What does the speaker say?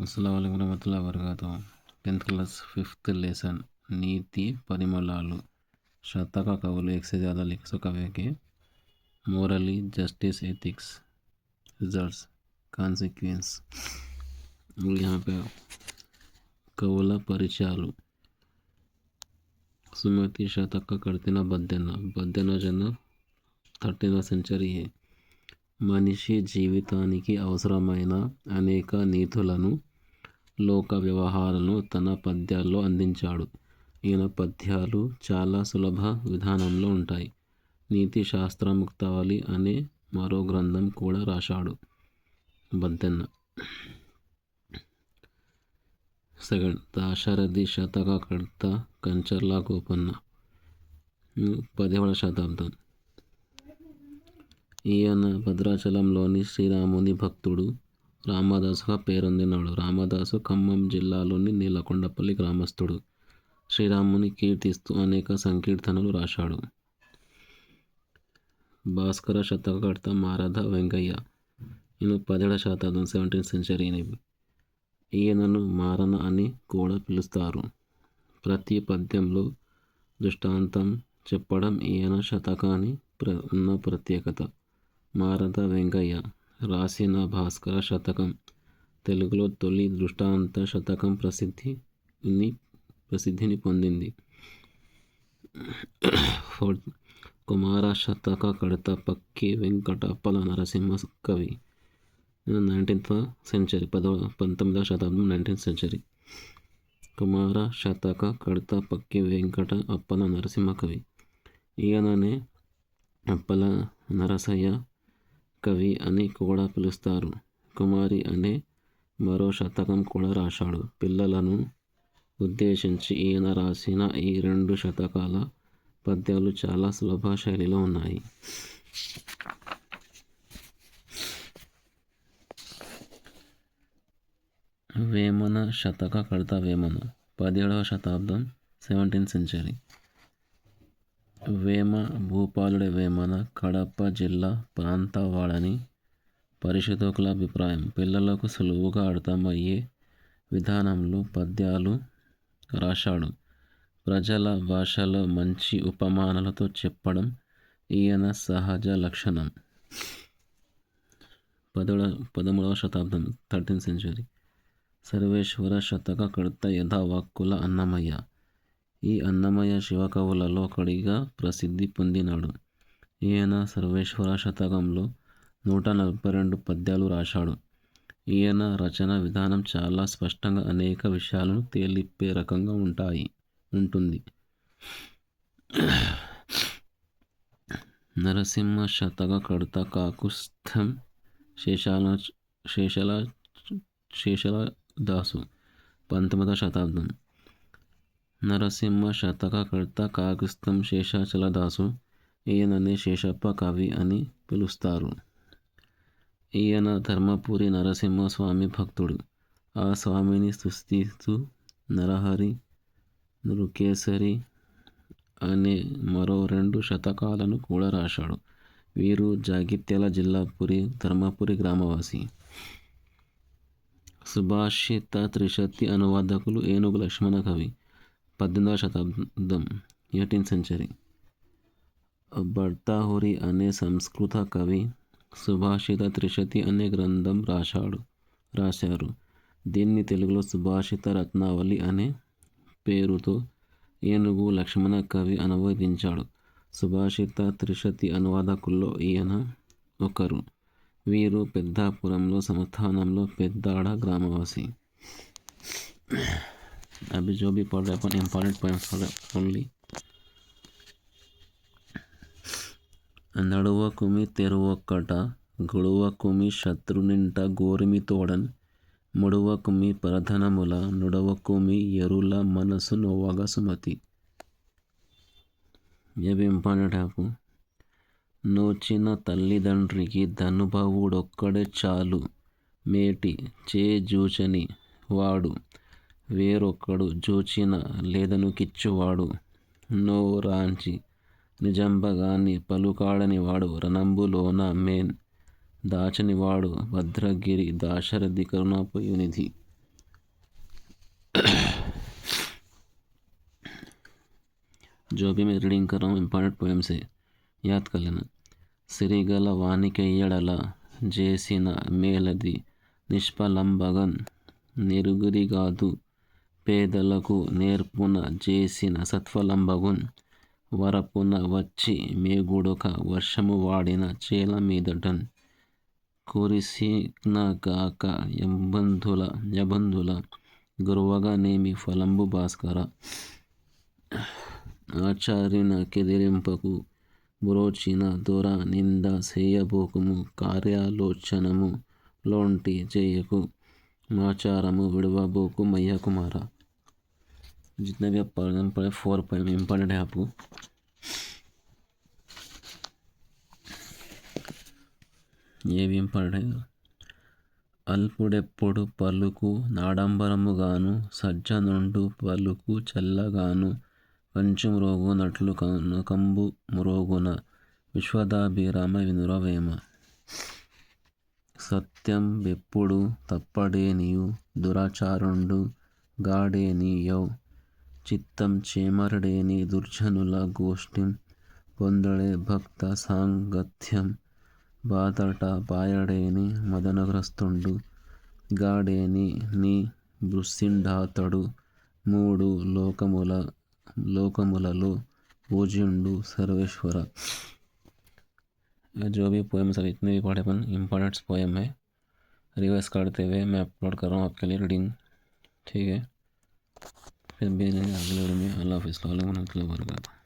అస్సలం వరహతుల్లా వర్గాతం టెన్త్ క్లాస్ ఫిఫ్త్ లెసన్ నీతి పరిమళాలు. శతక కవులు एक లిక్స్ ज़्यादा लेखक कवि జస్టిస్ मोरली जस्टिस కాన్సిక్వెన్స్ కవుల పరిచయాలు. సుమతి శతక కడితిన బద్దెన బద్దెన జన థర్టీన్ సెంచరీ. మనిషి జీవితానికి అవసరమైన అనేక నీతులను లోక వ్యవహారాలను తన పద్యాల్లో అందించాడు. ఈయన పద్యాలు చాలా సులభ విధానంలో ఉంటాయి. నీతి శాస్త్రముక్తావళి అనే మరో గ్రంథం కూడా రాశాడు. బద్దెన్న సెకండ్. దాశరథి శతక కర్త కంచర్ల గోపన్న. పదిహేడవ శతాబ్దం. ఈయన భద్రాచలంలోని శ్రీరాముని భక్తుడు రామదాసుగా పేరొందినాడు. రామదాసు ఖమ్మం జిల్లాలోని నీలకొండపల్లి గ్రామస్థుడు. శ్రీరాముని కీర్తిస్తూ అనేక సంకీర్తనలు రాశాడు. భాస్కర శతకర్త మారధ వెంకయ్య. ఈయన పదేడ శతాబ్దం సెవెంటీన్ సెంచరీ ఈయనను మారన అని కూడా పిలుస్తారు. ప్రతి పద్యంలో దృష్టాంతం చెప్పడం ఈయన శతకాని ప్ర ఉన్న ప్రత్యేకత. మారథ వెంకయ్య రాసిన భాస్కర శతకం. తెలుగులో తొలి దృష్టాంత శతకం ప్రసిద్ధిని ప్రసిద్ధిని పొందింది. కుమార శతక కడత పక్కి వెంకట అప్పల నరసింహ కవి. నైన్టీన్త్ సెంచరీ పదవ పంతొమ్మిదవ శతాబ్దం నైన్టీన్త్ సెంచరీ. కుమార శతక కడత పక్కి వెంకట అప్పల నరసింహ కవి. ఈయననే అప్పల నరసయ్య కవి అని కూడా పిలుస్తారు. కుమారి అనే మరో శతకం కూడా రాశాడు. పిల్లలను ఉద్దేశించి ఈయన రాసిన ఈ రెండు శతకాల పద్యాలు చాలా సులభ శైలిలో ఉన్నాయి. వేమన శతక కడత వేమన పదిహేడవ శతాబ్దం సెవెంటీన్త్ సెంచరీ. వేమ భూపాలుడి వేమన కడప జిల్లా ప్రాంతవాడని పరిశోధకుల అభిప్రాయం. పిల్లలకు సులువుగా అర్థమయ్యే విధానంలో పద్యాలు రాశాడు. ప్రజల భాషలో మంచి ఉపమానాలతో చెప్పడం ఈయన సహజ లక్షణం. పదవ పదమూడవ శతాబ్దం థర్టీన్ సెంచరీ. సర్వేశ్వర శతక కర్త యథావాక్కుల అన్నమయ్య. ఈ అన్నమయ్య శివకవులలో ఒకడిగా ప్రసిద్ధి పొందినాడు. ఈయన సర్వేశ్వర శతకంలో నూట నలభై రెండు పద్యాలు రాశాడు. ఈయన రచన విధానం చాలా స్పష్టంగా అనేక విషయాలను తేలిప్పే రకంగా ఉంటాయి ఉంటుంది. నరసింహ శతక కడత కాకుస్థం శేషాల శేషల శేషల దాసు పంతొమ్మిదవ శతాబ్దం. నరసింహ శతక కర్త కాకుస్థం శేషాచలదాసు. ఈయననే శేషప్ప కవి అని పిలుస్తారు ఈయన ధర్మపురి నరసింహస్వామి భక్తుడు ఆ స్వామిని స్తుతిస్తూ నరహరి నృకేసరి అనే మరో రెండు శతకాలను కూడా రాశాడు వీరు జాగిత్యాల జిల్లా పురి ధర్మపురి గ్రామవాసి సుభాషిత త్రిశతి అనువాదకులు ఏనుగు లక్ష్మణ కవి పద్దెనిమిదవ శతాబ్దం ఎయిటీన్ సెంచరీ. భర్తాహురి అనే సంస్కృత కవి సుభాషిత త్రిశతి అనే గ్రంథం రాశాడు రాశారు. దీన్ని తెలుగులో సుభాషిత రత్నావళి అనే పేరుతో ఏనుగు లక్ష్మణ కవి అనువదించాడు. సుభాషిత త్రిశతి అనువాదకుల్లో ఈయన ఒకరు. వీరు పెద్దాపురంలో సంస్థానంలో పెద్దాడ గ్రామవాసి. अभी जो भी पढ़ रहे अपन इम्पॉर्टेंट पॉइंट्स पढ़ रहे ओनली నడువ కుమి తెరువొక్కట గొడువ కుమి శత్రునింట గోరిమి తోడన్ ముడువ కుమి పరధనముల నుడవ కుమి ఎరుల మనసు నొవ్వగా సుమతి ఇవి ఇంపార్టెంట్ యాప్ నోచిన తల్లిదండ్రికి ధనుభవుడొక్కడే చాలు మేటి చే జూచని వాడు వేరొకడు జూచిన లేదనుకిచ్చువాడు. నోరాంచి నిజంబగాని పలుకాడనివాడు రణంబులోన మేన్ దాచనివాడు భద్రగిరి దాశరథి కరుణాపయునిధి. जो भी मैं रीडिंग कर रहा हूँ इंपॉर्टेंट సిరిగల వానికెయ్యడల చేసిన మేలది నిష్ఫలంబగన్ నిరుగురిగాదు పేదలకు నేర్పున చేసిన సత్ఫలంబగున్ వరపున వచ్చి మేగుడొక వర్షము వాడిన చేల మీదటన్. కురిసినగాక యబంధుల యబంధుల గురువగా నేమి ఫలంబు భాస్కర. ఆచార్యున కెదిరింపకు బ్రోచిన దొర నింద చేయబోకుము కార్యాలోచనము లోంటి చేయకు మాచారము विड़वाबोकु मैया कुमारा जितने भी आप पढ़ पढ़े फोर पोएम इम्पॉर्टेंट है आपको ये भी इम्पॉर्टेंट है అల్పుడెప్పుడు పలుకు నాడంబరముగాను సజ్జనుండు పలుకు చల్లగాను కంచు మ్రోగునట్లు కంబు మ్రోగున విశ్వదాభిరామ వినురవేమ సత్యం సత్యంబెప్పుడు తప్పడేనియు దురాచారుండు గాడేనియౌ. చిత్తంచేమరడేని దుర్జనుల గోష్ఠిం పొందడే భక్త సాంగత్యం. బాదట పాయడేని మదనగ్రస్తుండు గాడేని నీ బృసిండాతడు. మూడు లోకముల లోకములలో పూజ్యుండు సర్వేశ్వర जो भी पोएम सर इतने भी पढ़े अपन इम्पोर्टेंट्स पोएम है रिवाइज करते हुए मैं अपलोड कर रहा हूँ आपके लिए रीडिंग ठीक है? फिर भी अगले वीडियो में, अल्लाह हाफिज़।